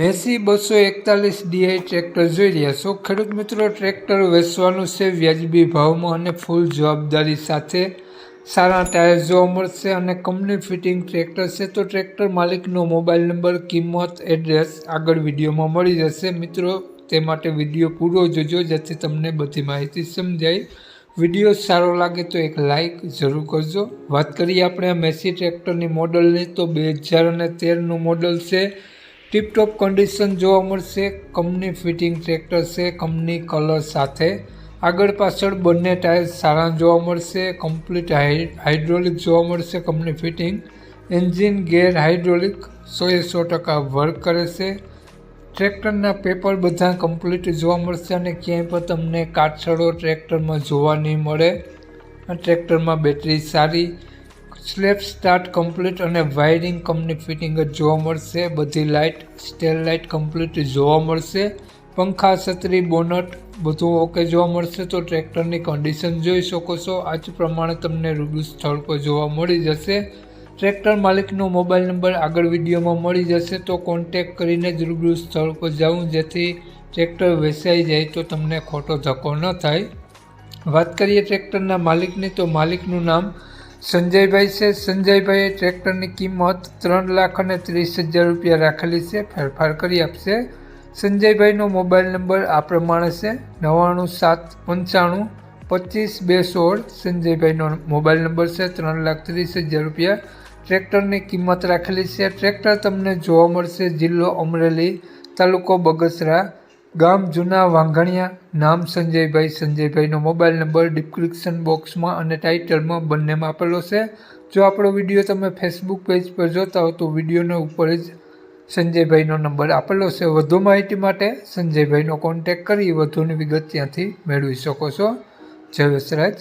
Massey બસો એકતાલીસ D I tractor જોઈ રહ્યા છો. ખેડૂત મિત્રો, ટ્રેક્ટર વેચવાનું છે વ્યાજબી ભાવમાં અને ફૂલ જવાબદારી સાથે. સારા ટાયર જોવા મળશે અને કંપની ફિટિંગ ટ્રેક્ટર છે તો ટ્રેક્ટર માલિકનો મોબાઈલ નંબર, કિંમત, એડ્રેસ આગળ વિડીયોમાં મળી જશે. મિત્રો, તે માટે વીડિયો પૂરો જોજો જેથી તમને બધી માહિતી સમજાય. વીડિયો સારો લાગે તો એક લાઇક જરૂર કરજો. વાત કરીએ આપણે આ મેસી ટ્રેક્ટરની મોડલની તો બે હજાર અને તેરનું મોડલ છે. ટીપટોપ કન્ડિશન જોવા મળશે કંપની ફિટિંગ ટ્રેક્ટર છે કંપની કલર સાથે. આગળ પાછળ બંને ટાયર સારા જોવા મળશે કમ્પ્લીટ હાઇડ્રોલિક જોવા મળશે company fitting engine gear hydraulic સોએ સો ટકા વર્ક કરે છે. ટ્રેક્ટરના પેપર બધા કમ્પ્લીટ જોવા મળશે અને ક્યાંય પણ તમને કાટછડો ટ્રેક્ટરમાં જોવા નહીં મળે. ટ્રેક્ટરમાં બેટરી સારી. સ્લેપ સ્ટાર્ટ કમ્પ્લીટ અને વાયરિંગ કંપની ફિટિંગ જ જોવા મળશે. બધી લાઇટ સ્ટેલ લાઇટ કમ્પ્લીટ જોવા મળશે. પંખા, છત્રી, બોનટ બધું ઓકે જોવા મળશે. તો ટ્રેક્ટરની કન્ડિશન જોઈ શકો છો. આ જ પ્રમાણે તમને રૂબરૂ સ્થળ પર જોવા મળી જશે. ટ્રેક્ટર માલિકનો મોબાઈલ નંબર આગળ વિડીયોમાં મળી જશે. તો કોન્ટેક કરીને જ રૂબરૂ સ્થળ પર જાઉં, જેથી ટ્રેક્ટર વેચાઈ જાય તો તમને ખોટો ધક્કો ન થાય. વાત કરીએ ટ્રેક્ટરના માલિકની, તો માલિકનું નામ સંજયભાઈ છે. સંજયભાઈએ ટ્રેક્ટરની કિંમત ત્રણ લાખ અને ત્રીસ હજાર રૂપિયા રાખેલી છે. ફેરફાર કરી આપશે. સંજયભાઈનો મોબાઈલ નંબર આ પ્રમાણે છે. નવ્વાણું સાત પંચાણું પચીસ બે સોળ. સંજયભાઈનો મોબાઈલ નંબર છે. ત્રણ લાખ ત્રીસ હજાર રૂપિયા. ટ્રેક્ટરની કિંમત રાખેલી છે. ટ્રેક્ટર તમને જોવા મળશે. જિલ્લો અમરેલી તાલુકો બગસરા. ગામ જૂના વાંઘણિયા, નામ સંજયભાઈ, સંજયભાઈનો મોબાઈલ નંબર ડિસ્ક્રિપ્શન બોક્સમાં અને ટાઇટલમાં બંનેમાં આપેલો છે. જો આપણો વીડિયો તમે ફેસબુક પેજ પર જોતા હો તો વિડીયોના ઉપર જ સંજયભાઈનો નંબર આપેલો છે. વધુ માહિતી માટે સંજયભાઈનો કોન્ટેક કરી વધુની વિગત ત્યાંથી મેળવી શકો છો. જય વસરાજ.